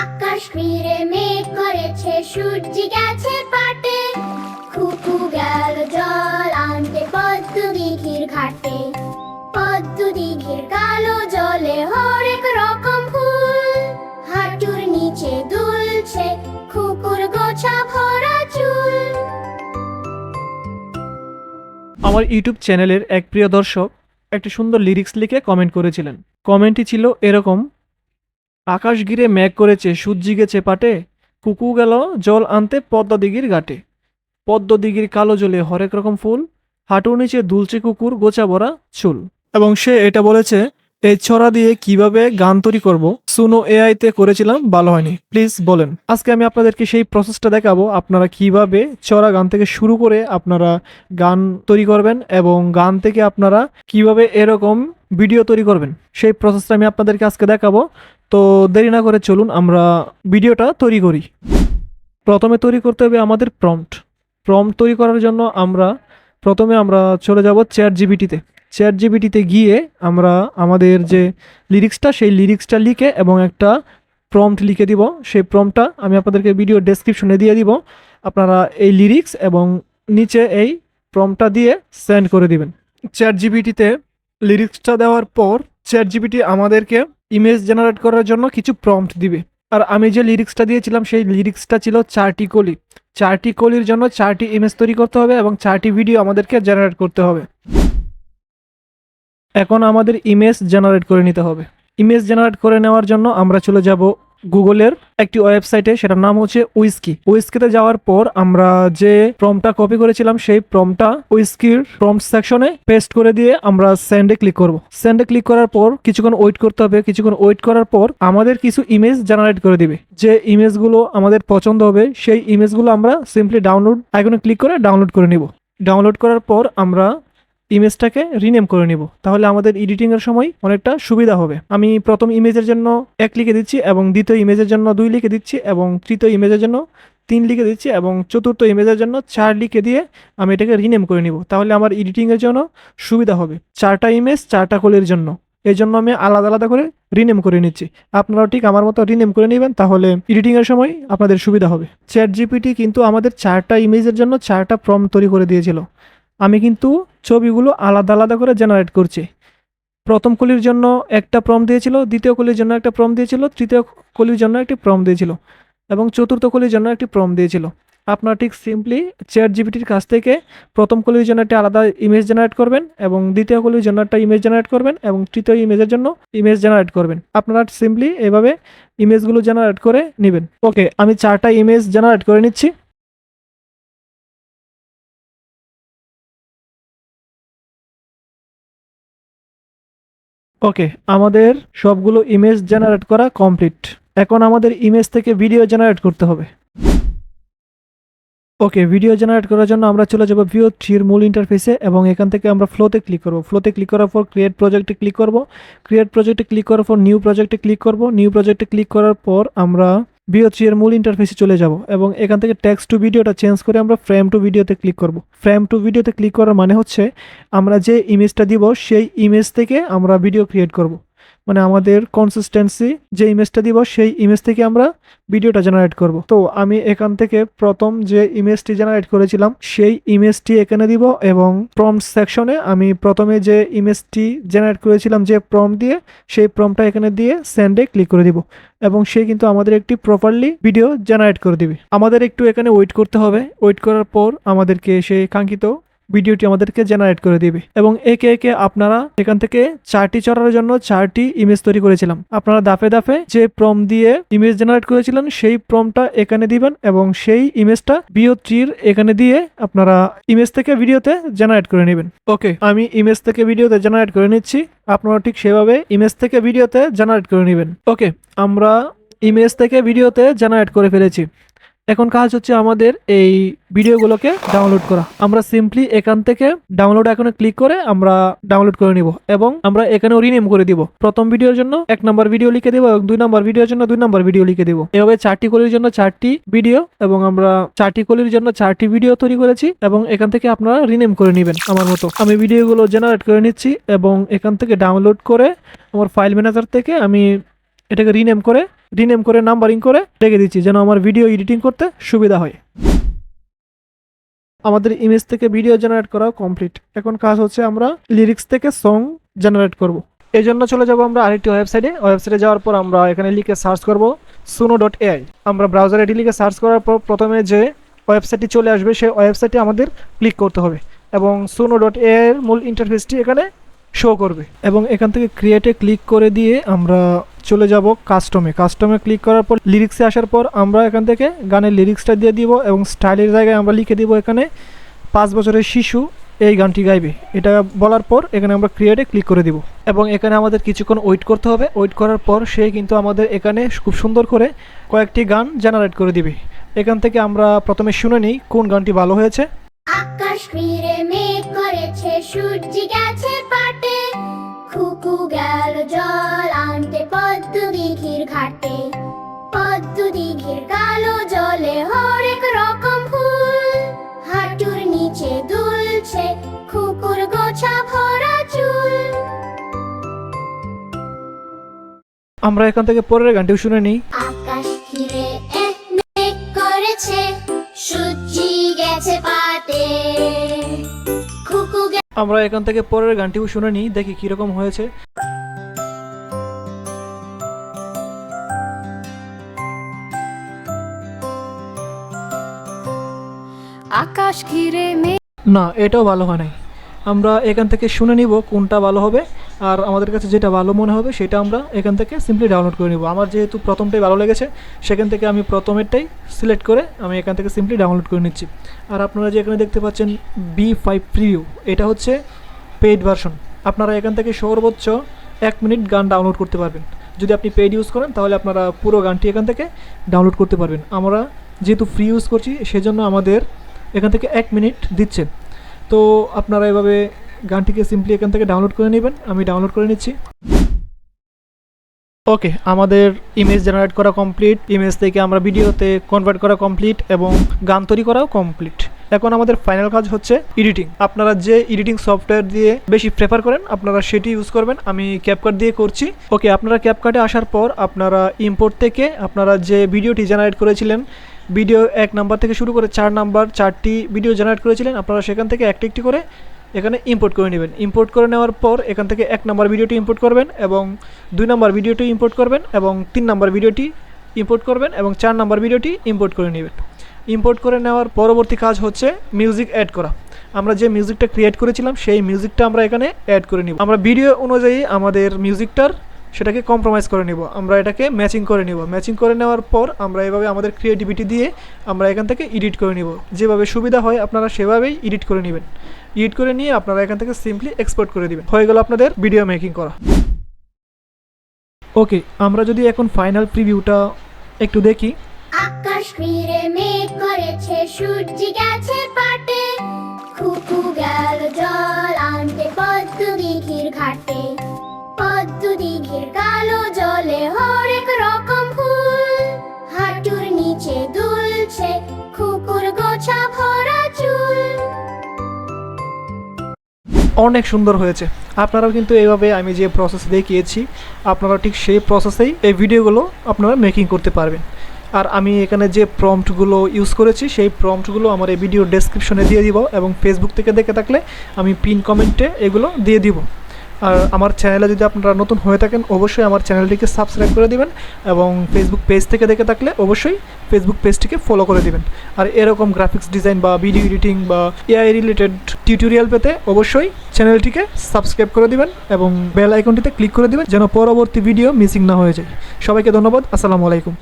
আকাশ মেঘ করেছে, সূর্য গেছে পাটে। গেল জল আনতে পদ্ম দিঘির ঘাটে। পদ্ম দিঘির কালো জলে হরেক রকম ফুল। হাঁটুর নিচে দুলছে গোছা ভরা চুল। আমার ইউটিউব চ্যানেলের এক প্রিয় দর্শক একটি সুন্দর লিরিক্স লিখে কমেন্ট করেছিলেন। কমেন্টটি ছিল এরকম আকাশ ঘিরে মেঘ করেছে, সূর্যি গেছে পাটে, কুকু গেল জল আনতে পদ্মা দিঘির ঘাটে। পদ্ম দিঘির কালো জলে হরেক রকম ফুল, হাঁটুর নিচে দুলছে কুকুর গোছা ভরা চুল। এবং সে এটা বলেছে, এই ছড়া দিয়ে কীভাবে গান তৈরি করব? সুনো এআই তে করেছিলাম, ভালো হয়নি। প্লিজ বলেন। আজকে আমি আপনাদেরকে সেই প্রসেসটা দেখাবো, আপনারা কীভাবে ছড়া গান থেকে শুরু করে আপনারা গান তৈরি করবেন এবং গান থেকে আপনারা কীভাবে এরকম ভিডিও তৈরি করবেন। সেই প্রসেসটা আমি আপনাদেরকে আজকে দেখাবো। তো দেরি না করে চলুন, আমরা ভিডিওটা তৈরি করি। প্রথমে তৈরি করতে হবে আমাদের প্রম্পট প্রম্পট তৈরি করার জন্য আমরা প্রথমে আমরা চলে যাব চ্যাট জিবিটিতে চ্যাট জিবিটিতে গিয়ে আমরা আমাদের যে লিরিক্সটা সেই লিরিক্সটা লিখে এবং একটা প্রম্পট লিখে দিব। সেই প্রম্পটটা আমি আপনাদেরকে ভিডিও ডেসক্রিপশনে দিয়ে দিব। আপনারা এই লিরিক্স এবং নিচে এই প্রম্পটটা দিয়ে সেন্ড করে দিবেন। চ্যাট জিবিটিতে লিরিক্সটা দেওয়ার পর চ্যাট জিপিটি আমাদেরকে ইমেজ জেনারেট করার জন্য কিছু প্রম্পট দিবে। আর আমি যে লিরিক্সটা দিয়েছিলাম, সেই লিরিক্সটা ছিল চারটি কলি। চারটি কলির জন্য চারটি ইমেজ তৈরি করতে হবে এবং চারটি ভিডিও আমাদেরকে জেনারেট করতে হবে। এখন আমাদের ইমেজ জেনারেট করে নিতে হবে। ইমেজ জেনারেট করে নেওয়ার জন্য আমরা চলে যাব গুগলের একটি ওয়েবসাইটে, সেটার নাম হচ্ছে উইস্কি। উইস্কিতে যাওয়ার পর আমরা যে প্রমটা কপি করেছিলাম, সেই প্রমটা উইস্কির প্রম সেকশনে পেস্ট করে দিয়ে আমরা সেন্ডে ক্লিক করব। সেন্ডে ক্লিক করার পর, কিছুক্ষণ ওয়েট করতে হবে। কিছুক্ষণ ওয়েট করার পর, আমাদের কিছু ইমেজ জেনারেট করে দিবে। যে ইমেজগুলো আমাদের পছন্দ হবে, সেই ইমেজগুলো আমরা সিম্পলি ডাউনলোড, আইকনে ক্লিক করে ডাউনলোড করে নিব। ডাউনলোড করার পর আমরা ইমেজটাকে রিনেম করে নিব। তাহলে আমাদের এডিটিং এর সময় অনেকটা সুবিধা হবে। আমি প্রথম ইমেজের জন্য এক লিখে দিচ্ছি এবং দ্বিতীয় ইমেজের জন্য দুই লিখে দিচ্ছি এবং তৃতীয় ইমেজের জন্য তিন লিখে দিচ্ছি এবং চতুর্থ ইমেজের জন্য চার লিখে দিয়ে আমি এটাকে রিনেম করে নিব। তাহলে আমার এডিটিং এর জন্য সুবিধা হবে। চারটা ইমেজ চারটা কলের জন্য। এই জন্য আমি আলাদা আলাদা করে রিনেম করে নিচ্ছি। আপনারাও ঠিক আমার মতো রিনেম করে নেবেন, তাহলে এডিটিং এর সময় আপনাদের সুবিধা হবে। চ্যাট জিপিটি কিন্তু আমাদের চারটা ইমেজের জন্য চারটা ফর্ম তৈরি করে দিয়েছিল। আমি কিন্তু ছবিগুলো আলাদা আলাদা করে জেনারেট করছি। প্রথম কলির জন্য একটা প্রম দিয়েছিল, দ্বিতীয় কলির জন্য একটা প্রম দিয়েছিল, তৃতীয় কলির জন্য একটি প্রম দিয়েছিল এবং চতুর্থ কলির জন্য একটি প্রম দিয়েছিল। আপনারা ঠিক সিম্পলি চ্যাট জিবিটির কাছ থেকে প্রথম কলির জন্য একটা আলাদা ইমেজ জেনারেট করবেন এবং দ্বিতীয় কলির জন্য একটা ইমেজ জেনারেট করবেন এবং তৃতীয় ইমেজের জন্য ইমেজ জেনারেট করবেন। আপনারা সিম্পলি এভাবে ইমেজগুলো জেনারেট করে নেবেন। ওকে আমি চারটা ইমেজ জেনারেট করে নিচ্ছি। ওকে আমাদের সবগুলো ইমেজ জেনারেট করা কমপ্লিট এখন আমাদের ইমেজ থেকে ভিডিও জেনারেট করতে হবে। ওকে ভিডিও জেনারেট করার জন্য আমরা চলে যাব ভিও থ্রির মূল ইন্টারফেসে এবং এখান থেকে আমরা ফ্লোতে ক্লিক করব। ফ্লোতে ক্লিক করার পর ক্রিয়েট প্রজেক্টে ক্লিক করব। ক্রিয়েট প্রজেক্টে ক্লিক করার পর নিউ প্রজেক্টে ক্লিক করব। নিউ প্রজেক্টে ক্লিক করার পর আমরা থ্রি এর মূল ইন্টারফেসে চলে যাব এবং এখান থেকে টেক্সট টু ভিডিওটা চেঞ্জ করে আমরা ফ্রেম টু ভিডিওতে ক্লিক করব। ফ্রেম টু ভিডিওতে ক্লিক করার মানে হচ্ছে আমরা যে ইমেজটা দিব, সেই ইমেজ থেকে আমরা ভিডিও ক্রিয়েট করব। মানে আমাদের কনসিস্টেন্সি যে ইমেজটা দিব, সেই ইমেজ থেকে আমরা ভিডিওটা জেনারেট করব। তো আমি এখান থেকে প্রথম যে ইমেজটি জেনারেট করেছিলাম, সেই ইমেজটি এখানে দিব এবং প্রম সেকশনে আমি প্রথমে যে ইমেজটি জেনারেট করেছিলাম, যে প্রম দিয়ে, সেই প্রমটা এখানে দিয়ে সেন্ডে ক্লিক করে দিব এবং সে কিন্তু আমাদের একটি প্রপারলি ভিডিও জেনারেট করে দিবে। আমাদের একটু এখানে ওয়েট করতে হবে। ওয়েট করার পর আমাদেরকে সেই কাঙ্ক্ষিত ভিডিওটি আমাদেরকে জেনারেট করে দিবে। এবং একে একে আপনারা এখান থেকে চারটি চড়ার জন্য চারটি ইমেজ তৈরি করেছিলাম। আপনারা দাফে দাফে যে প্রম দিয়ে ইমেজ জেনারেট করেছিলেন, সেই প্রমটা এখানে দিবেন এবং সেই ইমেজটা বিও থ্রির এখানে দিয়ে আপনারা ইমেজ থেকে ভিডিওতে জেনারেট করে নেবেন। ওকে, আমি ইমেজ থেকে ভিডিওতে জেনারেট করে নিচ্ছি। আপনারা ঠিক সেভাবে ইমেজ থেকে ভিডিওতে জেনারেট করে নেবেন। ওকে, আমরা ইমেজ থেকে ভিডিওতে জেনারেট করে ফেলেছি। এখন কাজ হচ্ছে আমাদের এই ভিডিওগুলোকে ডাউনলোড করা। আমরা সিম্পলি এখান থেকে ডাউনলোড এখানে ক্লিক করে আমরা ডাউনলোড করে নিব এবং আমরা এখানেও রিনেম করে দিব। প্রথম ভিডিওর জন্য এক নম্বর ভিডিও লিখে দিব এবং দুই নম্বর ভিডিওর জন্য দুই নম্বর ভিডিও লিখে দিব। এভাবে চারটি কলির জন্য চারটি ভিডিও এবং আমরা চারটি কলির জন্য চারটি ভিডিও তৈরি করেছি এবং এখান থেকে আপনারা রিনেম করে নেবেন আমার মতো। আমি ভিডিওগুলো জেনারেট করে নিচ্ছি এবং এখান থেকে ডাউনলোড করে আমার ফাইল ম্যানেজার থেকে আমি এটাকে রিনেম করে রিনেম করে নাম্বারিং করে রেখে দিচ্ছি, যেন আমার ভিডিও এডিটিং করতে সুবিধা হয়। আমাদের ইমেজ থেকে ভিডিও জেনারেট করাও কমপ্লিট এখন কাজ হচ্ছে আমরা লিরিক্স থেকে সং জেনারেট করব। এই জন্য চলে যাব আমরা আরেকটি ওয়েবসাইটে ওয়েবসাইটে যাওয়ার পর আমরা এখানে লিখে সার্চ করব সুনো ডট এআই আমরা ব্রাউজারে এটি লিখে সার্চ করার পর প্রথমে যে ওয়েবসাইটটি চলে আসবে, সেই ওয়েবসাইটে আমাদের ক্লিক করতে হবে এবং সুনো ডট এর মূল ইন্টারফেসটি এখানে শো করবে। এবং এখান থেকে ক্রিয়েটে ক্লিক করে দিয়ে আমরা চলে যাব কাস্টমে কাস্টমে ক্লিক করার পর লিরিক্সে আসার পর আমরা এখান থেকে গানের লিরিক্সটা দিয়ে দিব এবং স্টাইলের জায়গায় আমরা লিখে দিব এখানে পাঁচ বছরের শিশু এই গানটি গাইবে। এটা বলার পর এখানে আমরা ক্রিয়েটে ক্লিক করে দিব। এবং এখানে আমাদের কিছুক্ষণ ওয়েট করতে হবে। ওয়েট করার পর সে কিন্তু আমাদের এখানে খুব সুন্দর করে কয়েকটি গান জেনারেট করে দিবে। এখান থেকে আমরা প্রথমে শুনে নিই কোন গানটি ভালো হয়েছে। আকাশ মেঘ করেছে, সূর্য গেছে পাটে, খুকু গেল জল দিঘির ঘাটে। পদ্ম দিঘির কালো জলে হরেক রকম ফুল। হাঁটুর নিচে দুলছে গোছা ভরা চুল। আমরা এখান থেকে পরের গানটিও শুনে নিই। আকাশ ঘিরে এক মেঘ করেছে সূর্য গেছে খুকু আমরা এখান থেকে পরের গানটিও শুনে নিই দেখি কীরকম হয়েছে। আকাশ ঘিরে মেঘ না, এটাও ভালো হয় নাই। আমরা এখান থেকে শুনে নিব কোনটা ভালো হবে, আর আমাদের কাছে যেটা ভালো মনে হবে সেটা আমরা এখান থেকে সিম্পলি ডাউনলোড করে নিব। আমার যেহেতু প্রথমটাই ভালো লেগেছে, সেখান থেকে আমি প্রথমেরটাই সিলেক্ট করে আমি এখান থেকে সিম্পলি ডাউনলোড করে নিচ্ছি। আর আপনারা যে এখানে দেখতে পাচ্ছেন বি ফাইভ প্রিভিউ এটা হচ্ছে পেইড ভার্সন আপনারা এখান থেকে সর্বোচ্চ এক মিনিট গান ডাউনলোড করতে পারবেন। যদি আপনি পেইড ইউজ করেন, তাহলে আপনারা পুরো গানটি এখান থেকে ডাউনলোড করতে পারবেন। আমরা যেহেতু ফ্রি ইউজ করছি, সেজন্য আমাদের এখান থেকে এক মিনিট দিচ্ছে। তো আপনারা এভাবে গানটিকে সিম্পলি এখান থেকে ডাউনলোড করে নেবেন। আমি ডাউনলোড করে নিচ্ছি। ওকে আমাদের ইমেজ জেনারেট করা কমপ্লিট ইমেজ থেকে আমরা ভিডিওতে কনভার্ট করা কমপ্লিট এবং গান তৈরি করাও কমপ্লিট এখন আমাদের ফাইনাল কাজ হচ্ছে এডিটিং আপনারা যে এডিটিং সফটওয়্যার দিয়ে বেশি প্রেফার করেন, আপনারা সেটি ইউজ করবেন। আমি ক্যাপকাট দিয়ে করছি। ওকে আপনারা ক্যাপকাটে আসার পর আপনারা ইম্পোর্ট থেকে আপনারা যে ভিডিওটি জেনারেট করেছিলেন ভিডিও এক নাম্বার থেকে শুরু করে চার নাম্বার, চারটি ভিডিও জেনারেট করেছিলেন। আপনারা সেখান থেকে একটি একটি করে এখানে ইম্পোর্ট করে নেবেন। ইম্পোর্ট করে নেওয়ার পর এখান থেকে এক নাম্বার ভিডিওটি ইম্পোর্ট করবেন এবং দুই নাম্বার ভিডিওটি ইম্পোর্ট করবেন এবং তিন নাম্বার ভিডিওটি ইম্পোর্ট করবেন এবং চার নাম্বার ভিডিওটি ইম্পোর্ট করে নেবেন। ইম্পোর্ট করে নেওয়ার পরবর্তী কাজ হচ্ছে মিউজিক অ্যাড করা। আমরা যে মিউজিকটা ক্রিয়েট করেছিলাম, সেই মিউজিকটা আমরা এখানে অ্যাড করে নিব। আমরা ভিডিও অনুযায়ী আমাদের মিউজিকটার সেটাকে কম্প্রোমাইজ করে নিব। আমরা এটাকে ম্যাচিং করে নিব। ম্যাচিং করে নেওয়ার পর আমরা এভাবে আমাদের ক্রিয়েটিভিটি দিয়ে আমরা এখান থেকে এডিট করে নিব। যেভাবে সুবিধা হয় আপনারা সেভাবেই এডিট করে নেবেন। এডিট করে নিয়ে আপনারা এখান থেকে সিম্পলি এক্সপোর্ট করে দিবেন। হয়ে গেল আপনাদের ভিডিও মেকিং করা। ওকে আমরা যদি এখন ফাইনাল প্রিভিউটা একটু দেখি। আকাশ মেঘ করেছে, সূর্য গেছে পাটে অনেক সুন্দর হয়েছে। আপনারাও কিন্তু এইভাবে আমি যে প্রসেস দেখিয়েছি আপনারা ঠিক সেই প্রসেসেই এই ভিডিওগুলো আপনারা মেকিং করতে পারবেন। আর আমি এখানে যে প্রম্পটগুলো ইউজ করেছি, সেই প্রম্পটগুলো আমার এই ভিডিও ডেসক্রিপশনে দিয়ে দিব এবং ফেসবুক থেকে দেখে থাকলে আমি পিন কমেন্টে এগুলো দিয়ে দিব। আর আমার চ্যানেলে যদি আপনারা নতুন হয়ে থাকেন, অবশ্যই আমার চ্যানেলটিকে সাবস্ক্রাইব করে দিবেন এবং ফেসবুক পেজ থেকে দেখে থাকলে অবশ্যই ফেসবুক পেজটিকে ফলো করে দিবেন। আর এরকম গ্রাফিক্স ডিজাইন বা ভিডিও এডিটিং বা এআই রিলেটেড টিউটোরিয়াল পেতে অবশ্যই চ্যানেলটিকে সাবস্ক্রাইব করে দিবেন এবং বেল আইকনটিতে ক্লিক করে দিবেন যেন পরবর্তী ভিডিও মিসিং না হয়ে যায়। সবাইকে ধন্যবাদ, আসসালামু আলাইকুম।